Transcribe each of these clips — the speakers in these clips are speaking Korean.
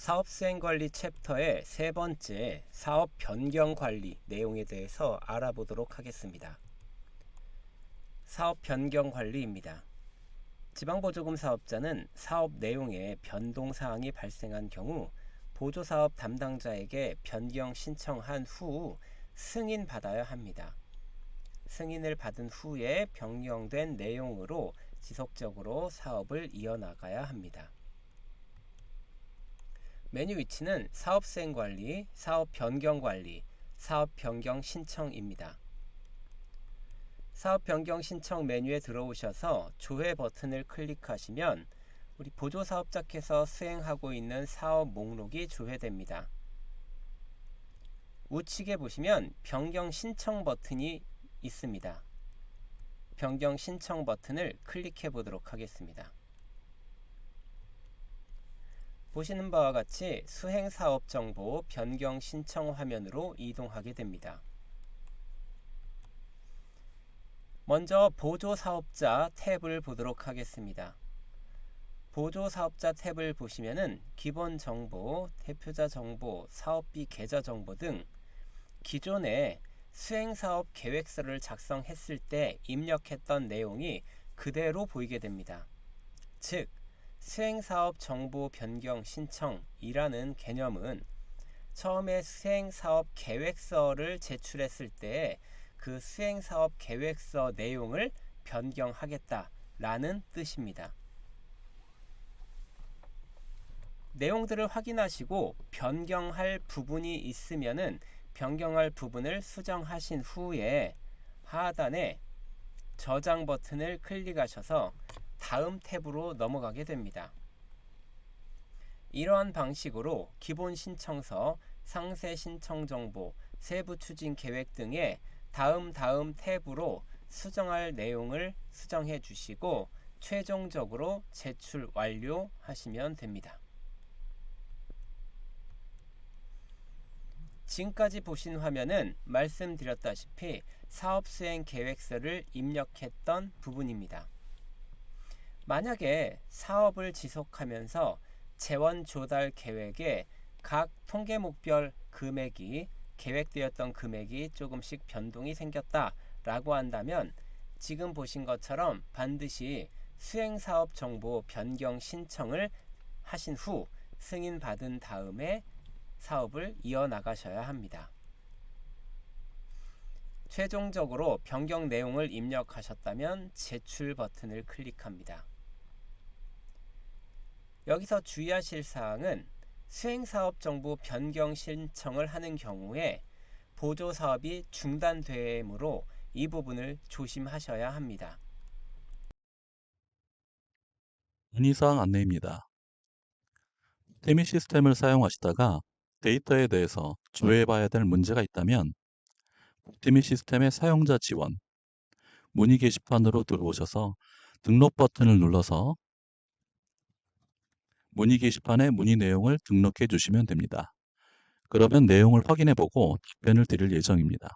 사업 수행 관리 챕터의 세 번째 사업 변경 관리 내용에 대해서 알아보도록 하겠습니다. 사업 변경 관리입니다. 지방보조금 사업자는 사업 내용에 변동 사항이 발생한 경우 보조사업 담당자에게 변경 신청한 후 승인 받아야 합니다. 승인을 받은 후에 변경된 내용으로 지속적으로 사업을 이어나가야 합니다. 메뉴 위치는 사업 수행 관리, 사업 변경 관리, 사업 변경 신청입니다. 사업 변경 신청 메뉴에 들어오셔서 조회 버튼을 클릭하시면 우리 보조 사업자께서 수행하고 있는 사업 목록이 조회됩니다. 우측에 보시면 변경 신청 버튼이 있습니다. 변경 신청 버튼을 클릭해 보도록 하겠습니다. 보시는 바와 같이 수행 사업 정보 변경 신청 화면으로 이동하게 됩니다. 먼저 보조 사업자 탭을 보도록 하겠습니다. 보조 사업자 탭을 보시면은 기본 정보, 대표자 정보, 사업비 계좌 정보 등 기존에 수행 사업 계획서를 작성했을 때 입력했던 내용이 그대로 보이게 됩니다. 즉, 수행 사업 정보 변경 신청이라는 개념은 처음에 수행 사업 계획서를 제출했을 때 그 수행 사업 계획서 내용을 변경하겠다라는 뜻입니다. 내용들을 확인하시고 변경할 부분이 있으면은 변경할 부분을 수정하신 후에 하단에 저장 버튼을 클릭하셔서 다음 탭으로 넘어가게 됩니다. 이러한 방식으로 기본 신청서, 상세 신청 정보, 세부 추진 계획 등의 다음 다음 탭으로 수정할 내용을 수정해 주시고 최종적으로 제출 완료하시면 됩니다. 지금까지 보신 화면은 말씀드렸다시피 사업 수행 계획서를 입력했던 부분입니다. 만약에 사업을 지속하면서 재원 조달 계획에 각 통계 목별 금액이 계획되었던 금액이 조금씩 변동이 생겼다라고 한다면 지금 보신 것처럼 반드시 수행 사업 정보 변경 신청을 하신 후 승인 받은 다음에 사업을 이어나가셔야 합니다. 최종적으로 변경 내용을 입력하셨다면 제출 버튼을 클릭합니다. 여기서 주의하실 사항은 수행사업 정보 변경 신청을 하는 경우에 보조 사업이 중단되므로 이 부분을 조심하셔야 합니다. 문의사항 안내입니다. 태미 시스템을 사용하시다가 데이터에 대해서 조회해봐야 될 문제가 있다면 태미 시스템의 사용자 지원, 문의 게시판으로 들어오셔서 등록 버튼을 눌러서 문의 게시판에 문의 내용을 등록해 주시면 됩니다. 그러면 내용을 확인해 보고 답변을 드릴 예정입니다.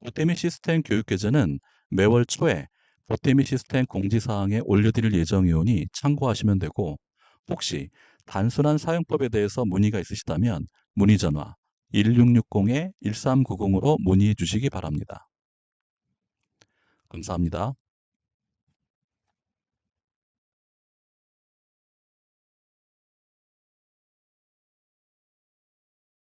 보태미 시스템 교육 계좌는 매월 초에 보태미 시스템 공지사항에 올려드릴 예정이오니 참고하시면 되고 혹시 단순한 사용법에 대해서 문의가 있으시다면 문의 전화 1660-1390으로 문의해 주시기 바랍니다. 감사합니다.